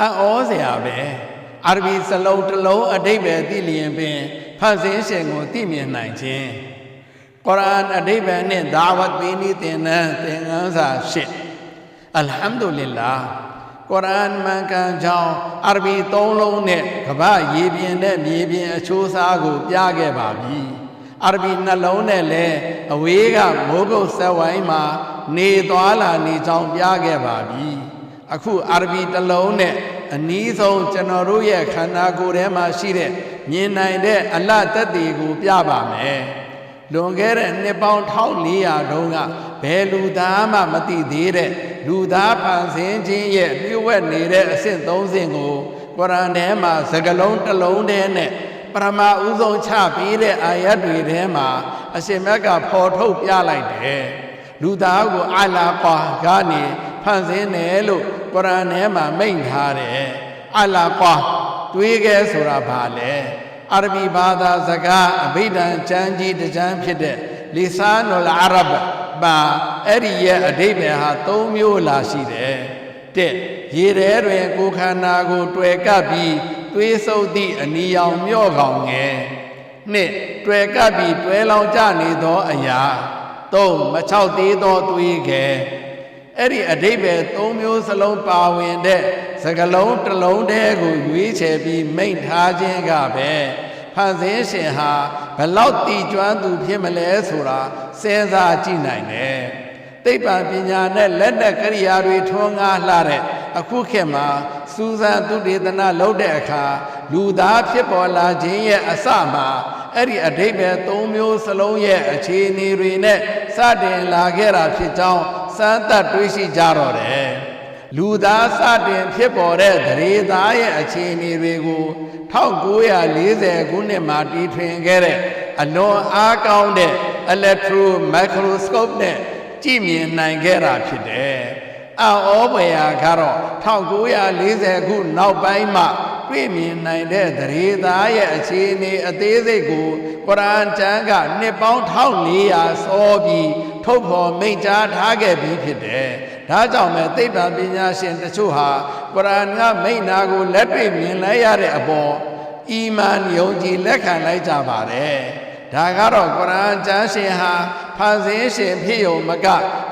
အံ့ဩစရာပဲအာရဘီစလုံးတစ်လုံးအတိတ်ပဲသိလျင်ပင်ဖန်ဆင်းရှင်ကိုသိမြင်နိုင်ခြင်းကုရ်အာန်အတိတ်ပဲနဲ့ဒါဝတ်ပေးနေသင်တန်းသင်ခန်းစာရှစ်အလ်ဟမ်ဒူလ illah ကုရ်အာန်မှန်ကန်ကြောင်းအာရဘီသုံးလုံးနဲ့ကမ္ဘာရေပြင်နဲ့မြေပြင်အချိုးအစားကိုပြခဲ့ပါပြီအာရဘီနှလုံးနဲ့လည်းအဝေးကမိုးကုတ်ဆက်ဝိုင်းမှာ နေသွားလာနေကြောင်းပြခဲ့ပါပြီ အခုအာရဘီတစ်လုံးနဲ့အနည်းဆုံးကျွန်တော်တို့ရဲ့ခန္ဓာကိုယ်ထဲမှာရှိတဲ့မြင်နိုင်တဲ့အလတ်သက်တည်ကိုပြပါမယ်လွန်ခဲ့တဲ့နှစ်ပေါင်း1400တုန်းကဘယ်လူသားမှမသိသေးတဲ့လူသားဖန်ဆင်းခြင်းရဲ့လျှို့ဝှက်နေတဲ့အဆင့်၃ဆင့်ကိုကုရ်အာန်ထဲမှာစကလုံးတစ်လုံးတည်းနဲ့ပရမဥဆုံးချပေးတဲ့အာယတ်တွေထဲမှာအရှင်မြတ်ကဖော်ထုတ်ပြလိုက်တယ်လူသားကိုအလာကွာကနေဖန်ဆင်းတယ်လို့ ကုရ်အာန်ထဲမှာမိန့်ထားတယ်အလာကွာတွေးခဲ့ဆိုတာဘာလဲအာရဘီဘာသာစကားအဘိဓမ္မာကျမ်းကြီးတစ်ကျမ်းဖြစ်တဲ့လီဆာနုလ်အာရဘ်ပါအဲ့ဒီရဲ့အဓိပ္ပာယ်ဟာ၃မျိုးလာရှိတယ်တဲ့ရေထဲတွင်ကိုယ်ခန္ဓာကိုတွေ့ကပ်ပြီးတွေးဆုပ်သည့်အနီရောင်မြော့ကောင်ငယ်နှစ်တွေ့ကပ်ပြီးတွဲလောင်ကြနေသောအရာသုံးမချောက်သေးသောတွေးခဲ အဲ့ဒီအဓိပ္ပာယ်၃မျိုးစလုံးပါဝင်တဲ့စကလုံးတစ်လုံးတည်းကိုရွေးချယ်ပြီးမိန့်ထားခြင်းကပဲဖန်ဆင်းရှင်ဟာဘလောက်တည်ကျွမ်းသူဖြစ်မလဲဆိုတာစဉ်းစားကြည့်နိုင်တယ်။သိပ္ပံပညာနဲ့လက်နက်ကရိယာတွေထွန်းကားလှတဲ့အခုခေတ်မှာစူးစမ်းသူတေသနာလုပ်တဲ့အခါလူသားဖြစ်ပေါ်လာခြင်းရဲ့အစမှာအဲ့ဒီအဓိပ္ပာယ်၃မျိုးစလုံးရဲ့အခြေအနေတွေနဲ့စတင်လာခဲ့တာဖြစ်ကြောင်း စမ်းသပ်တွေးရှိကြတော့တယ်။လူသားစတင်ဖြစ်ပေါ်တဲ့သရေသားရဲ့အခြေအနေတွေကို1940ခုနှစ်မှာတီထွင်ခဲ့တဲ့အလွန်အားကောင်းတဲ့ electro microscope နဲ့ကြည့်မြင်နိုင်ခဲ့တာဖြစ်တယ်။အော်ဩဘွေယာကတော့1940ခုနောက်ပိုင်းမှာ တွေ့မြင်နိုင်တဲ့သရေသားရဲ့အခြေအနေအသေးစိတ်ကိုကုရ်အာန်ကျမ်းကနှစ်ပေါင်း1400စောပြီးထုတ်ဖော်မိန့်ကြားထားခဲ့ပြီးဖြစ်တယ်။ဒါကြောင့်ပဲသိပ္ပံပညာရှင်တချို့ဟာကုရ်အာန်ကမိန့်နာကိုလက်တွေ့မြင်လိုက်ရတဲ့အပေါ်အီမန်ယုံကြည်လက်ခံလိုက်ကြပါတယ်။ဒါကတော့ကုရ်အာန်ကျမ်းရှင်ဟာဖန်ဆင်းရှင်ဖြစ်ယုံမက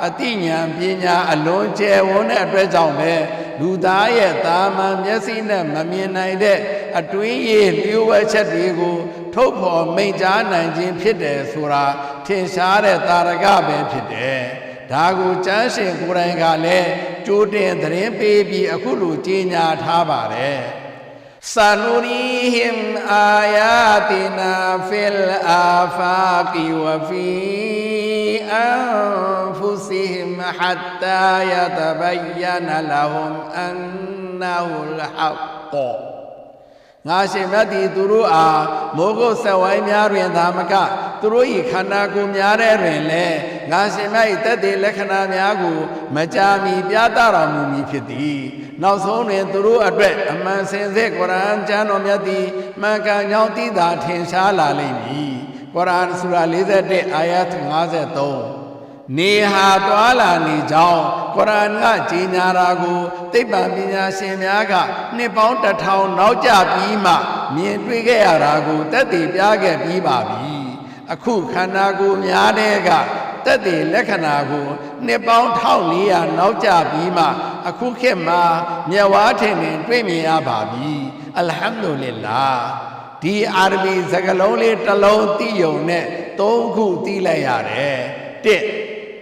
အတိညာပညာအလွန်ကျယ်ဝန်းတဲ့အတွက်ကြောင့်ပဲ လူသားရဲ့တာမန်မျက်စိနဲ့မမြင်နိုင်တဲ့အတွင်းရည်လျှို့ဝှက်ချက်တွေကိုထုတ်ဖော်မိန့်ကြားနိုင်ခြင်းဖြစ်တယ်ဆိုတာထင်ရှားတဲ့တာရကပဲဖြစ်တယ်။ဒါကိုကျမ်းရှင်ကိုယ်တိုင်ကလည်းကြိုးတင်သတင်းပေးပြီးအခုလိုကြေညာထားပါတယ်။ سنريهم آياتنا في الآفاق وفي أنفسهم حتى يتبين لهم أنه الحق ငါရှင်မြတ်သည်သူတို့အားမိုးကုတ်ဆက်ဝိုင်းများတွင်သာမကသူတို့၏ခန္ဓာကိုယ်များတဲ့တွင်လည်းငါရှင်မြတ်၏တက်တဲ့လက္ခဏာများကိုမကြာမီပြသတော်မူမည်ဖြစ်သည်နောက်ဆုံးတွင်သူတို့အတွက်အမှန်စင်စစ်ကုရ်အာန်ကျမ်းတော်မြတ်သည်မှန်ကန်ကြောင်းသိတာထင်ရှားလာလိမ့်မည်ကုရ်အာန်ဆူရာ41အာယတ်53 နေဟာသွားလာနေကြောင်းကုရ်အာန်ကကြီးညာတာကိုသိပ္ပံပညာရှင်များကနှစ်ပေါင်းတစ်ထောင်နောက်ကျပြီးမှမြင်တွေ့ခဲ့ရတာကိုတက်တည်ပြခဲ့ပြီးပါပြီအခုခန္ဓာကိုယ်များတဲ့ကတက်တည်လက္ခဏာကိုနှစ်ပေါင်း1400နောက်ကျပြီးမှအခုခေတ်မှာမြတ်ဝါထင်ထင်တွေ့မြင်ရပါပြီအလ်ဟမ်ဒူလ illah ဒီအာရဘီစကားလုံးလေးတစ်လုံးသိယုံနဲ့သုံးခုသိလိုက်ရတယ်တစ်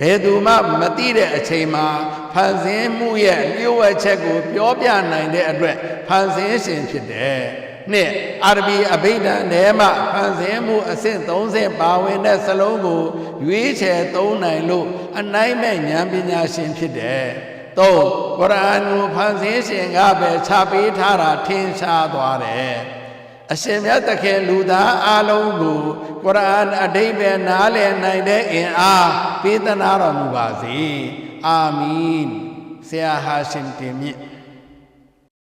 ဘယ်သူမှမသိတဲ့အချိန်မှာဖန်ဆင်းမှုရဲ့လျှို့ဝှက်ချက်ကို ပြောပြနိုင်တဲ့အတွက်ဖန်ဆင်းရှင်ဖြစ်တယ်။နှစ်အာရဘီအဘိဓမ္မာထဲမှာဖန်ဆင်းမှုအဆင့်30ပါဝင်တဲ့စလုံးကိုရွေးချယ်သုံးနိုင်လို့အနိုင်မဲ့ဉာဏ်ပညာရှင်ဖြစ်တယ်။သုံးကုရ်အာန်ကိုဖန်ဆင်းရှင်ကပဲခြာပေးထားတာထင်ရှားသွားတယ်။ အရှင်မြတ်သခင်လူသားအလုံးကိုကုရ်အာန်အဓိပ္ပာယ်နားလည်နိုင်တဲ့အင်အားပေးသနာတော်မူပါစေအာမင်ဆရာဟာရှင်တင်မြင့်